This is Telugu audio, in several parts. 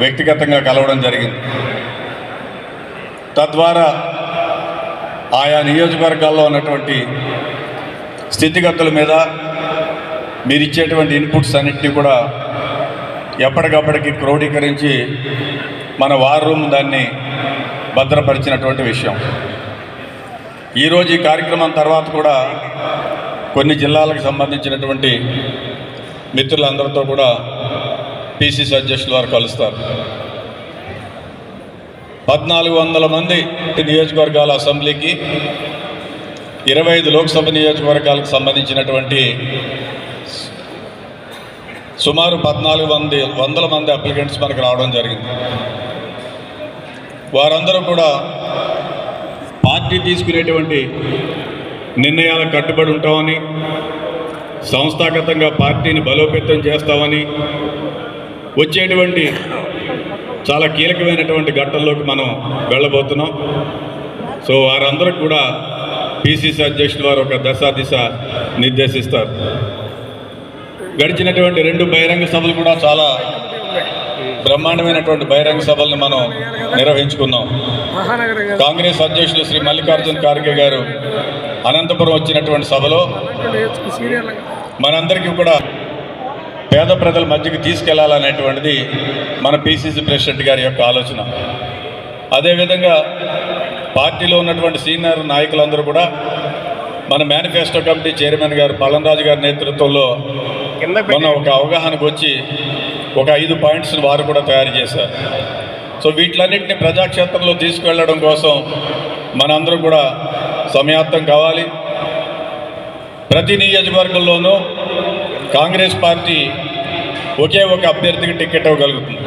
వ్యక్తిగతంగా కలవడం జరిగింది. తద్వారా ఆయా నియోజకవర్గాల్లో ఉన్నటువంటి స్థితిగతుల మీద మీరు ఇచ్చేటువంటి ఇన్పుట్స్ అన్నిటినీ కూడా ఎప్పటికప్పటికి క్రోడీకరించి మన వార్ రూమ్ దాన్ని భద్రపరిచినటువంటి విషయం. ఈరోజు ఈ కార్యక్రమం తర్వాత కూడా కొన్ని జిల్లాలకు సంబంధించినటువంటి మిత్రులందరితో కూడా పిసిసి అధ్యక్షుల వారు కలుస్తారు. పద్నాలుగు వందల మంది నియోజకవర్గాల అసెంబ్లీకి ఇరవై ఐదు లోక్సభ నియోజకవర్గాలకు సంబంధించినటువంటి సుమారు పద్నాలుగు మంది వందల మంది అప్లికెంట్స్ మనకు రావడం జరిగింది. వారందరూ కూడా పార్టీ తీసుకునేటువంటి నిర్ణయాలకు కట్టుబడి ఉంటామని సంస్థాగతంగా పార్టీని బలోపేతం చేస్తామని వచ్చేటువంటి చాలా కీలకమైనటువంటి ఘట్టంలోకి మనం వెళ్ళబోతున్నాం. సో వారందరూ కూడా పిసిసి అధ్యక్షుల వారు ఒక దశ దిశ నిర్దేశిస్తారు. గడిచినటువంటి రెండు బహిరంగ సభలు కూడా చాలా బ్రహ్మాండమైనటువంటి బహిరంగ సభలను మనం నిర్వహించుకున్నాం. కాంగ్రెస్ అధ్యక్షులు శ్రీ మల్లికార్జున్ ఖార్గే గారు అనంతపురం వచ్చినటువంటి సభలో మనందరికీ కూడా పేద ప్రజల మధ్యకి తీసుకెళ్ళాలనేటువంటిది మన పిసిసి ప్రెసిడెంట్ గారి యొక్క ఆలోచన. అదేవిధంగా పార్టీలో ఉన్నటువంటి సీనియర్ నాయకులందరూ కూడా మన మేనిఫెస్టో కమిటీ చైర్మన్ గారు పళంరాజు గారి నేతృత్వంలో మొన్న ఒక అవగాహనకు వచ్చి ఒక ఐదు పాయింట్స్ వారు కూడా తయారు చేశారు. సో వీటిలన్నింటినీ ప్రజాక్షేత్రంలో తీసుకువెళ్ళడం కోసం మనందరం కూడా సమయాత్తం కావాలి. ప్రతి నియోజకవర్గంలోనూ కాంగ్రెస్ పార్టీ ఒకే ఒక అభ్యర్థికి టికెట్ ఇవ్వగలుగుతుంది.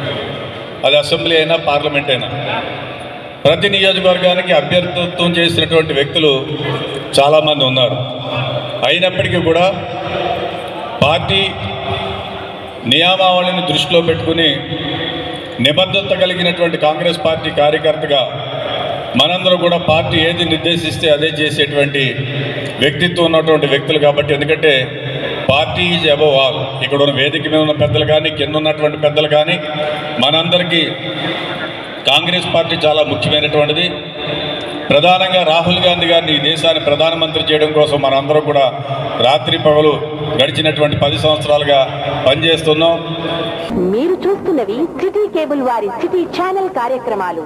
అది అసెంబ్లీ అయినా పార్లమెంట్ అయినా. ప్రతి నియోజకవర్గానికి అభ్యర్థిత్వం చేసినటువంటి వ్యక్తులు చాలామంది ఉన్నారు. అయినప్పటికీ కూడా పార్టీ నియామావళిని దృష్టిలో పెట్టుకుని నిబద్ధత కలిగినటువంటి కాంగ్రెస్ పార్టీ కార్యకర్తగా మనందరం కూడా పార్టీ ఏది నిర్దేశిస్తే అదే చేసేటువంటి వ్యక్తిత్వం ఉన్నటువంటి వ్యక్తులు కాబట్టి ఎందుకంటే పార్టీ ఈజ్ అబవ్ ఆల్. ఇక్కడ ఉన్న వేదిక మీద ఉన్న పెద్దలు కానీ కింద ఉన్నటువంటి పెద్దలు కానీ మనందరికీ కాంగ్రెస్ పార్టీ చాలా ముఖ్యమైనటువంటిది. ప్రధానంగా రాహుల్ గాంధీ గారిని ఈ దేశాన్ని ప్రధానమంత్రి చేయడం కోసం మనందరం కూడా రాత్రి పగలు గడిచినటువంటి పది సంవత్సరాలుగా పనిచేస్తున్నాం. మీరు చూస్తున్నవి సిటీ కేబుల్ వారి సిటీ ఛానల్ కార్యక్రమాలు.